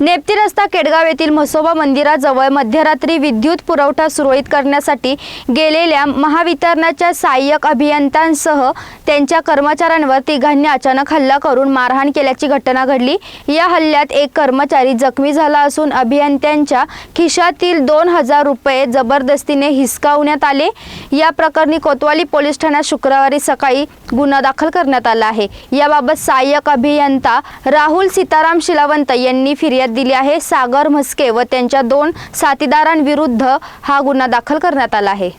नेप्ती रस्ता केडगाव येथील म्हसोबा मंदिराजवळ मध्यरात्री विद्युत पुरवठा सुरळीत करण्यासाठी गेलेल्या महावितरणाच्या सहाय्यक अभियंत्यांसह त्यांच्या कर्मचाऱ्यांवर तिघांनी अचानक हल्ला करून मारहाण केल्याची घटना घडली. या हल्ल्यात एक कर्मचारी जखमी झाला असून अभियंत्यांच्या खिशातील दोन हजार रुपये जबरदस्तीने हिसकावण्यात आले. या प्रकरणी कोतवाली पोलीस ठाण्यात शुक्रवारी सकाळी गुन्हा दाखल करण्यात आला आहे. याबाबत सहाय्यक अभियंता राहुल सीताराम शिलावंत यांनी फिर्याद दिली आहे. सागर म्हस्के व त्यांच्या दोन साथीदारांविरुद्ध हा गुन्हा दाखल करण्यात आला आहे.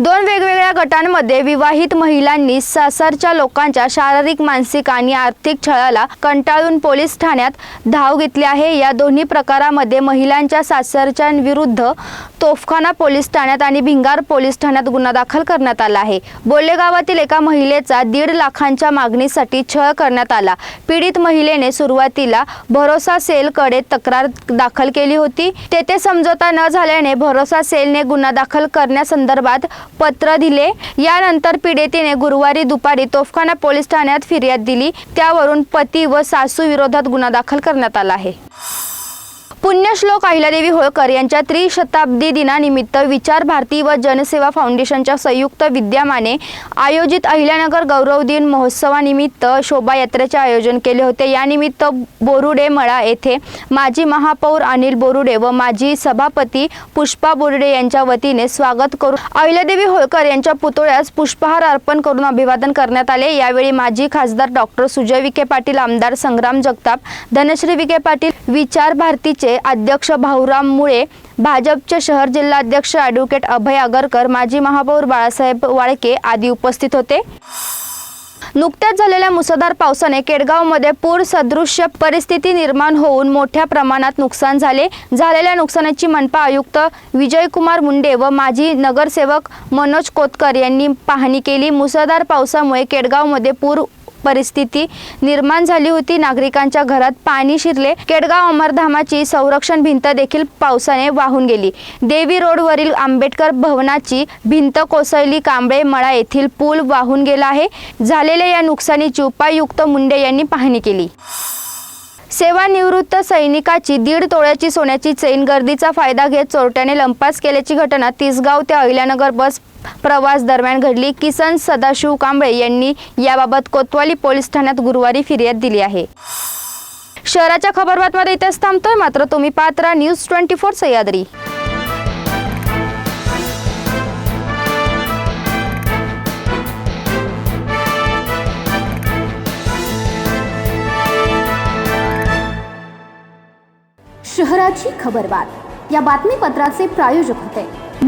दोन वेगवेगळ्या गटांमध्ये विवाहित महिलांनी सासरच्या लोकांच्या शारीरिक मानसिक आणि आर्थिक छळाला कंटाळून पोलीस ठाण्यात धाव घेतली आहे. या दोन्ही प्रकारामध्ये महिलांच्या सासरच्यांविरुद्ध तोफखाना पोलीस ठाण्यात आणि भिंगार पोलीस ठाण्यात गुन्हा दाखल करण्यात आला आहे. बोलेगावातील एका महिलेचा दीड लाखांच्या मागणीसाठी छळ करण्यात आला. पीडित महिलेने सुरुवातीला भरोसा सेलकडे तक्रार दाखल केली होती. तेथे समझोता न झाल्याने भरोसा सेलने गुन्हा दाखल करण्यासंदर्भात पत्र दिले. यानंतर पीडितेने गुरुवारी दुपारी तोफखाना पोलीस ठाण्यात फिर्याद दिली. त्यावरून पती व सासू विरोधात गुन्हा दाखल करण्यात आला आहे. पुण्यश्लोक अहिल्यादेवी होळकर यांच्या त्रिशताब्दी दिनानिमित्त विचार भारती व जनसेवा फाउंडेशनच्या संयुक्त विद्यमाने आयोजित अहिल्यानगर गौरव दिन महोत्सवानिमित्त शोभायात्रेचे आयोजन केले होते. यानिमित्त बोरुडे मळा येथे माजी महापौर अनिल बोरुडे व माजी सभापती पुष्पा बोरुडे यांच्या वतीने स्वागत करून अहिल्यादेवी होळकर यांच्या पुतळ्यास पुष्पहार अर्पण करून अभिवादन करण्यात आले. यावेळी माजी खासदार डॉक्टर सुजय विखे पाटील आमदार संग्राम जगताप धनश्री विखे पाटील विचार भारतीचे अध्यक्ष भाऊराम मुळे भाजपचे शहर जिल्हाध्यक्ष ॲडव्होकेट अभय आगरकर माजी महापौर बाळासाहेब वाळके आदी उपस्थित होते. नुकत्याच झालेल्या मुसळधार पावसाने केडगावमध्ये पूर सदृश्य परिस्थिती निर्माण होऊन मोठ्या प्रमाणात नुकसान झाले. झालेल्या नुकसानाची मनपा आयुक्त विजयकुमार मुंडे व माजी नगरसेवक मनोज कोतकर यांनी पाहणी केली. मुसळधार पावसामुळे केडगावमध्ये पूर परिस्थिती निर्माण झाली होती. नागरिकांच्या घरात पाणी शिरले. केडगाव अमरधामाची संरक्षण भिंत देखील पावसाने वाहून गेली. देवी रोडवरील आंबेडकर भवनाची भिंत कोसळली. कांबळे मळा येथील पूल वाहून गेला आहे. झालेल्या या नुकसानीची उपायुक्त मुंडे यांनी पाहणी केली. सेवानिवृत्त सैनिकाची दीड तोळ्याची सोन्याची चैन गर्दीचा फायदा घेत चोरट्याने लंपास केल्याची घटना तिसगाव ते अहिल्यानगर बस प्रवास दरम्यान घडली किसन सदाशिव कांबळे यांनी याबाबत कोतवाली पोलीस ठाण्यात गुरुवारी फिर्याद दिली आहे. शहराच्या खबरबातमध्ये इथेच थांबतोय. मात्र तुम्ही पात्रा न्यूज ट्वेंटी फोर सह्याद्री. शहराची खबरबात. या बातमीपत्राचे प्रायोजक होते.